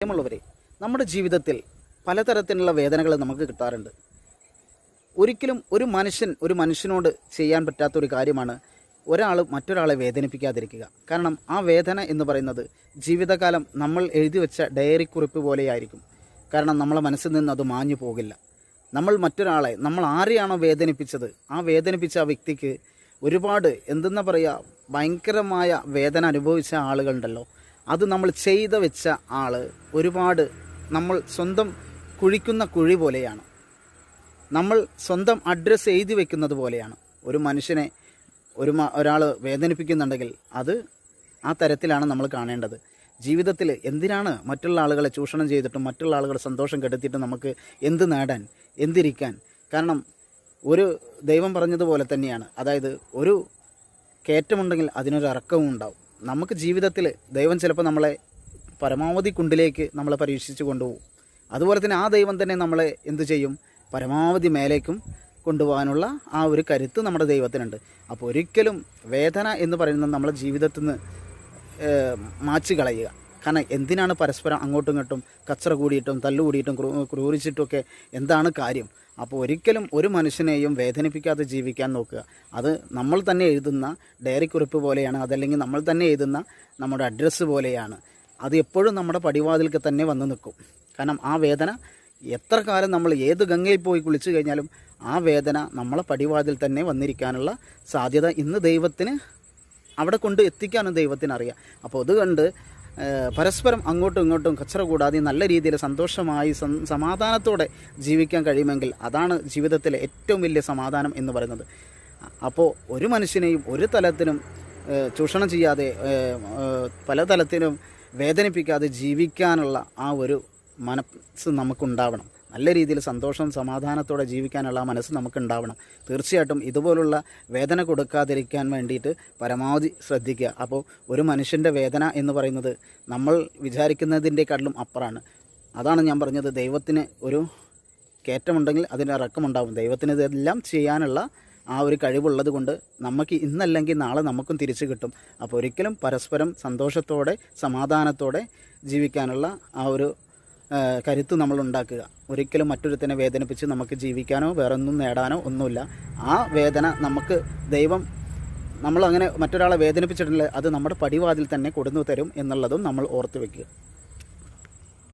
പ്രിയമുള്ളവരെ നമ്മുടെ ജീവിതത്തിൽ പലതരത്തിലുള്ള വേദനകൾ നമുക്ക് കിട്ടാറുണ്ട്. ഒരിക്കലും ഒരു മനുഷ്യൻ ഒരു മനുഷ്യനോട് ചെയ്യാൻ പറ്റാത്ത ഒരു കാര്യമാണ് ഒരാൾ മറ്റൊരാളെ വേദനിപ്പിക്കാതിരിക്കുക. കാരണം ആ വേദന എന്ന് പറയുന്നത് ജീവിതകാലം നമ്മൾ എഴുതി വെച്ച ഡയറി കുറിപ്പ് പോലെയായിരിക്കും. കാരണം നമ്മളെ മനസ്സിൽ നിന്ന് അത് മാഞ്ഞു പോകില്ല. നമ്മൾ മറ്റൊരാളെ നമ്മൾ ആരെയാണോ വേദനിപ്പിച്ചത് ആ വേദനിപ്പിച്ച ആ വ്യക്തിക്ക് ഒരുപാട് എന്തെന്നാ പറയുക ഭയങ്കരമായ വേദന അനുഭവിച്ച ആളുകളുണ്ടല്ലോ. അത് നമ്മൾ ചെയ്ത് വെച്ച ആൾ ഒരുപാട് നമ്മൾ സ്വന്തം കുഴിക്കുന്ന കുഴി പോലെയാണ്. നമ്മൾ സ്വന്തം അഡ്രസ്സ് എഴുതി വെക്കുന്നത് പോലെയാണ്. ഒരു മനുഷ്യനെ ഒരു ഒരാൾ വേദനിപ്പിക്കുന്നുണ്ടെങ്കിൽ അത് ആ തരത്തിലാണ് നമ്മൾ കാണേണ്ടത്. ജീവിതത്തിൽ എന്തിനാണ് മറ്റുള്ള ആളുകളെ ചൂഷണം ചെയ്തിട്ടും മറ്റുള്ള ആളുകളെ സന്തോഷം കെടുത്തിയിട്ടും നമുക്ക് എന്ത് നേടാൻ എന്തിരിക്കാൻ? കാരണം ഒരു ദൈവം പറഞ്ഞതുപോലെ തന്നെയാണ്. അതായത് ഒരു കയറ്റമുണ്ടെങ്കിൽ അതിനൊരു ഇറക്കവും ഉണ്ടാവും. നമുക്ക് ജീവിതത്തിൽ ദൈവം ചിലപ്പോൾ നമ്മളെ പരമാവധി കുണ്ടിലേക്ക് നമ്മളെ പരീക്ഷിച്ച് കൊണ്ടുപോകും. അതുപോലെ തന്നെ ആ ദൈവം തന്നെ നമ്മളെ എന്തു ചെയ്യും? പരമാവധി മേലേക്കും കൊണ്ടുപോകാനുള്ള ആ ഒരു കരുത്ത് നമ്മുടെ ദൈവത്തിനുണ്ട്. അപ്പോൾ ഒരിക്കലും വേദന എന്ന് പറയുന്നത് നമ്മുടെ ജീവിതത്തിൽ നിന്ന് മാച്ചു കളയുക കാരണം എന്തിനാണ് പരസ്പരം അങ്ങോട്ടും ഇങ്ങോട്ടും കച്ചറ കൂടിയിട്ടും തല്ലുകൂടിയിട്ടും ക്രൂ- ക്രൂരിച്ചിട്ടുമൊക്കെ എന്താണ് കാര്യം? അപ്പോൾ ഒരിക്കലും ഒരു മനുഷ്യനെയും വേദനിപ്പിക്കാതെ ജീവിക്കാൻ നോക്കുക. അത് നമ്മൾ തന്നെ എഴുതുന്ന ഡയറി കുറിപ്പ് പോലെയാണ് അതല്ലെങ്കിൽ നമ്മൾ തന്നെ എഴുതുന്ന നമ്മുടെ അഡ്രസ്സ് പോലെയാണ്. അത് എപ്പോഴും നമ്മുടെ പടിവാതിൽക്ക് തന്നെ വന്ന് നിൽക്കും. കാരണം ആ വേദന എത്ര കാലം നമ്മൾ ഏത് ഗംഗയിൽ പോയി കുളിച്ചു കഴിഞ്ഞാലും ആ വേദന നമ്മളെ പടിവാതിൽ തന്നെ വന്നിരിക്കാനുള്ള സാധ്യത ഇന്ന് ദൈവത്തിന് അവിടെ കൊണ്ട് എത്തിക്കാനും ദൈവത്തിനറിയാം അപ്പോൾ അതുകൊണ്ട് പരസ്പരം അങ്ങോട്ടും ഇങ്ങോട്ടും കച്ചറ കൂടാതെ നല്ല രീതിയിൽ സന്തോഷമായി സമാധാനത്തോടെ ജീവിക്കാൻ കഴിയുമെങ്കിൽ അതാണ് ജീവിതത്തിലെ ഏറ്റവും വലിയ സമാധാനം എന്ന് പറയുന്നത്. അപ്പോൾ ഒരു മനുഷ്യനെയും ഒരു തലത്തിനും ചൂഷണം ചെയ്യാതെ പല തലത്തിനും വേദനിപ്പിക്കാതെ ജീവിക്കാനുള്ള ആ ഒരു മനസ്സ് നമുക്കുണ്ടാവണം. നല്ല രീതിയിൽ സന്തോഷം സമാധാനത്തോടെ ജീവിക്കാനുള്ള മനസ്സ് നമുക്കുണ്ടാവണം. തീർച്ചയായിട്ടും ഇതുപോലുള്ള വേദന കൊടുക്കാതിരിക്കാൻ വേണ്ടിയിട്ട് പരമാവധി ശ്രദ്ധിക്കുക. അപ്പോൾ ഒരു മനുഷ്യന്റെ വേദന എന്ന് പറയുന്നത് നമ്മൾ വിചാരിക്കുന്നതിന്റെക്കാട്ടിലും അപ്പുറമാണ്. അതാണ് ഞാൻ പറഞ്ഞത്. ദൈവത്തിന് ഒരു കയറ്റമുണ്ടെങ്കിൽ അതിന് ഇറക്കമുണ്ടാവും. ദൈവത്തിന് ഇതെല്ലാം ചെയ്യാനുള്ള ആ ഒരു കഴിവുള്ളത് കൊണ്ട് നമുക്ക് ഇന്നല്ലെങ്കിൽ നാളെ നമുക്കും തിരിച്ചു കിട്ടും. അപ്പോൾ ഒരിക്കലും പരസ്പരം സന്തോഷത്തോടെ സമാധാനത്തോടെ ജീവിക്കാനുള്ള ആ ഒരു കരുത്ത് നമ്മൾ ഉണ്ടാക്കുക ഒരിക്കലും മറ്റൊരുത്തിനെ വേദനിപ്പിച്ച് നമുക്ക് ജീവിക്കാനോ വേറെ ഒന്നും നേടാനോ ഒന്നുമില്ല. ആ വേദന നമുക്ക് ദൈവം നമ്മൾ അങ്ങനെ മറ്റൊരാളെ വേദനിപ്പിച്ചിട്ടുണ്ടെങ്കിൽ അത് നമ്മുടെ പടിവാതിൽ തന്നെ കൊടുന്നു തരും എന്നുള്ളതും നമ്മൾ ഓർത്ത് വെക്കുക.